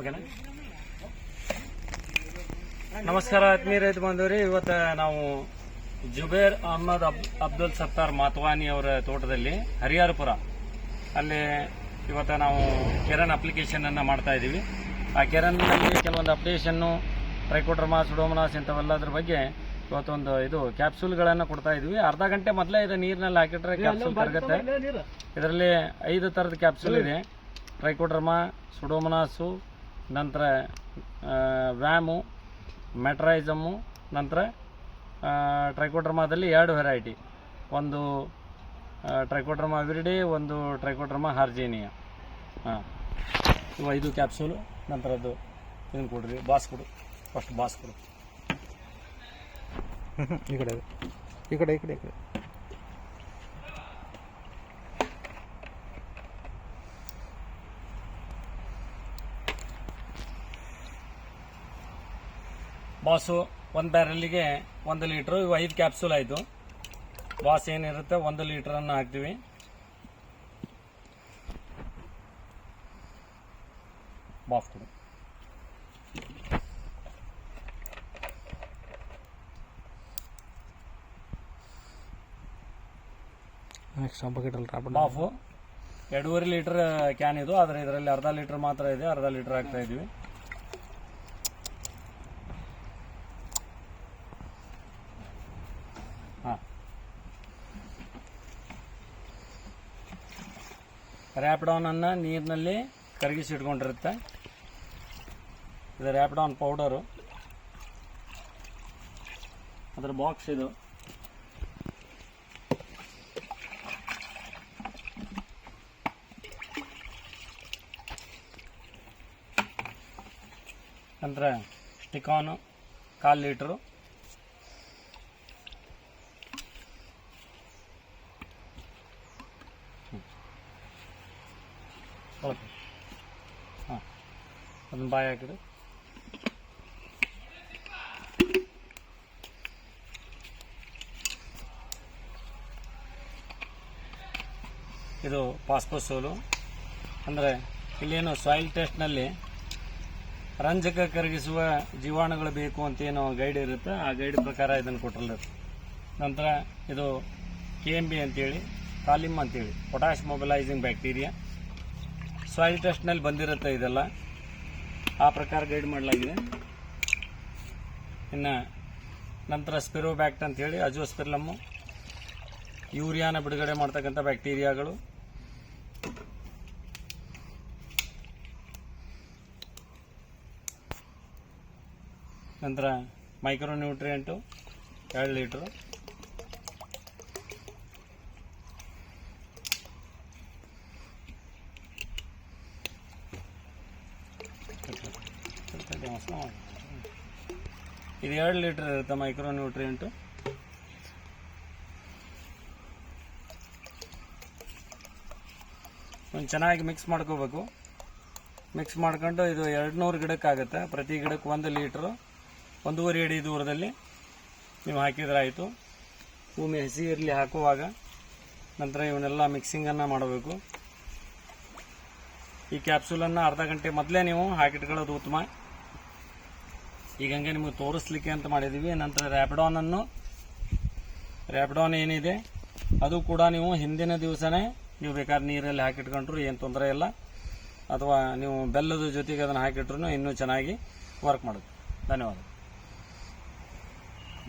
ಓಕೆನಾ ನಮಸ್ಕಾರ ಆತ್ಮೀಯ ರೈತ ಬಂದವ್ರಿ ಇವತ್ತು ನಾವು ಜುಬೇರ್ ಅಹಮದ್ ಅಬ್ ಅಬ್ದುಲ್ ಸತ್ತಾರ್ ಮಾತ್ವಾನಿ ಅವರ ತೋಟದಲ್ಲಿ ಹರಿಹರಪುರ. ಅಲ್ಲಿ ಇವತ್ತು ನಾವು ಕೆರನ್ ಅಪ್ಲಿಕೇಶನ್ ಅನ್ನ ಮಾಡ್ತಾ ಇದ್ದೀವಿ. ಆ ಕೆರನ್ನಲ್ಲಿ ಕೆಲವೊಂದು ಅಪ್ಲಿಕೇಶನ್ನು ಟ್ರೈಕೋಡ್ರಮಾ ಸುಡೋಮನಾಸ್ ಇಂಥವೆಲ್ಲದ್ರ ಬಗ್ಗೆ ಇವತ್ತೊಂದು ಇದು ಕ್ಯಾಪ್ಸೂಲ್ಗಳನ್ನು ಕೊಡ್ತಾ ಇದ್ವಿ ಅರ್ಧ ಗಂಟೆ ಮೊದಲೇ ಇದೆ ನೀರಿನಲ್ಲಿ ಹಾಕಿಟ್ರೆ ಕ್ಯಾಪ್ಸೂಲ್ ಕರಗುತ್ತೆ. ಇದರಲ್ಲಿ ಐದು ಥರದ ಕ್ಯಾಪ್ಸೂಲ್ ಇದೆ. ಟ್ರೈಕೋಡ್ರಮಾ ಸುಡೋಮನಾಸು ನಂತರ ವ್ಯಾಮು, ಮೆಟ್ರೈಸಮ್ಮು, ನಂತರ ಟ್ರೈಕೋಟ್ರಮಾದಲ್ಲಿ ಎರಡು ವೆರೈಟಿ ಒಂದು ಟ್ರೈಕೋಟ್ರಮ ವಿರಿಡೆ ಒಂದು ಟ್ರೈಕೋಡ್ರಮಾ ಹಾರ್ಜೇನಿಯ. ಹಾಂ. ಇವು ಐದು ಕ್ಯಾಪ್ಸೂಲು ನಂತರದ್ದು ಇದನ್ನು ಕೊಡ್ರಿ, ಬಾಸ್ ಕೊಡು. ಫಸ್ಟ್ ಬಾಸ್ ಕೊಡು. ಈ ಕಡೆ ಈ ಕಡೆ ಈ ಕಡೆ ಈ ಕಡೆ. ಬಾಸು ಒಂದು ಬ್ಯಾರಲ್ಲಿಗೆ ಒಂದು ಲೀಟ್ರು ಇವು ಐದು ಕ್ಯಾಪ್ಸೂಲ್ ಆಯಿತು. ಬಾಸ್ ಏನಿರುತ್ತೆ ಒಂದು ಲೀಟ್ರನ್ನು ಹಾಕ್ತೀವಿ. ಬಾಫ್ ಕೊಡು. ಬಾಫು ಎರಡೂವರೆ ಲೀಟರ್ ಕ್ಯಾನ್ ಇದು. ಆದರೆ ಇದರಲ್ಲಿ ಅರ್ಧ ಲೀಟರ್ ಮಾತ್ರ ಇದೆ ಅರ್ಧ ಲೀಟರ್ ಹಾಕ್ತಾ ಇದೀವಿ. ರ್ಯಾಪ್ಡೌನ್ ಅನ್ನ ನೀರಿನಲ್ಲಿ ಕರಗಿಸಿ ಇಟ್ಕೊಂಡಿರುತ್ತೆ ಇದು ರ್ಯಾಪ್ಡೌನ್ ಪೌಡರು ಅದರ ಬಾಕ್ಸ್ ಇದು. ಅಂದರೆ ಟಿಕಾನು ಕಾಲು ಲೀಟ್ರು. ಹಾಂ, ಅದನ್ನ ಬಾಯಿ ಇದು ಪಾಸ್ಪೋರ್ಟ್ ಸೋಲು. ಅಂದರೆ ಇಲ್ಲೇನು ಸಾಯಿಲ್ ಟೆಸ್ಟ್ನಲ್ಲಿ ರಂಜಕ ಕರಗಿಸುವ ಜೀವಾಣುಗಳು ಬೇಕು ಅಂತ ಏನು ಗೈಡ್ ಇರುತ್ತೆ. ಆ ಗೈಡ್ ಪ್ರಕಾರ ಇದನ್ನು ಕೊಟ್ಟಿರ್ತಾರೆ. ನಂತರ ಇದು ಕೆ ಎಂ ಬಿ ಅಂತೇಳಿ, ಕಾಲಿಮ್ ಅಂತೇಳಿ ಪೊಟ್ಯಾಶ್ ಮೊಬಿಲೈಸಿಂಗ್ ಬ್ಯಾಕ್ಟೀರಿಯಾ ಸಾಯಿಲ್ ಟೆಸ್ಟ್ನಲ್ಲಿ ಬಂದಿರುತ್ತೆ ಇದೆಲ್ಲ. ಆ ಪ್ರಕಾರ ಗೈಡ್ ಮಾಡಲಾಗಿದೆ. ಇನ್ನು ನಂತರ ಸ್ಪಿರೋಬ್ಯಾಕ್ಟ್ ಅಂತೇಳಿ ಅಜೋಸ್ಪಿರ್ಲಮ್ಮು ಯೂರಿಯಾನ ಬಿಡುಗಡೆ ಮಾಡ್ತಕ್ಕಂಥ ಬ್ಯಾಕ್ಟೀರಿಯಾಗಳು. ನಂತರ ಮೈಕ್ರೋ ನ್ಯೂಟ್ರಿಯೆಂಟು ಎರಡು ಲೀಟ್ರು. ಇದು ಎರಡು ಲೀಟ್ರ್ ಇರುತ್ತೆ ಮೈಕ್ರೋ ನ್ಯೂಟ್ರಿಯೆಂಟು ಒಂದು ಚೆನ್ನಾಗಿ ಮಿಕ್ಸ್ ಮಾಡ್ಕೋಬೇಕು. ಮಿಕ್ಸ್ ಮಾಡ್ಕೊಂಡು ಇದು ಎರಡು ನೂರು ಗಿಡಕ್ಕಾಗುತ್ತೆ. ಪ್ರತಿ ಗಿಡಕ್ಕೆ ಒಂದು ಲೀಟ್ರು, ಒಂದೂವರೆ ಅಡಿ ದೂರದಲ್ಲಿ ನೀವು ಹಾಕಿದ್ರಾಯಿತು. ಭೂಮಿ ಹಸಿ ಇರಲಿ ಹಾಕುವಾಗ ನಂತರ ಇವನ್ನೆಲ್ಲ ಮಿಕ್ಸಿಂಗನ್ನು ಮಾಡಬೇಕು. ಈ ಕ್ಯಾಪ್ಸೂಲನ್ನು ಅರ್ಧ ಗಂಟೆ ಮೊದಲೇ ನೀವು ಹಾಕಿಟ್ಕೊಳ್ಳೋದು ಉತ್ತಮ. ಈಗ ಹಂಗೆ ನಿಮಗೆ ತೋರಿಸ್ಲಿಕ್ಕೆ ಅಂತ ಮಾಡಿದ್ದೀವಿ ನಂತರ ರ್ಯಾಪಿಡಾನನ್ನು ರ್ಯಾಪಿಡಾನ್ ಏನಿದೆ? ಅದು ಕೂಡ ನೀವು ಹಿಂದಿನ ದಿವಸನೇ ನೀವು ಬೇಕಾದ್ರೆ ನೀರಲ್ಲಿ ಹಾಕಿಟ್ಕೊಂಡ್ರು, ಏನು ತೊಂದರೆ ಇಲ್ಲ. ಅಥವಾ ನೀವು ಬೆಲ್ಲದ ಜೊತೆಗೆ ಅದನ್ನು ಹಾಕಿಟ್ರು ಇನ್ನೂ ಚೆನ್ನಾಗಿ ವರ್ಕ್ ಮಾಡುತ್ತೆ. ಧನ್ಯವಾದ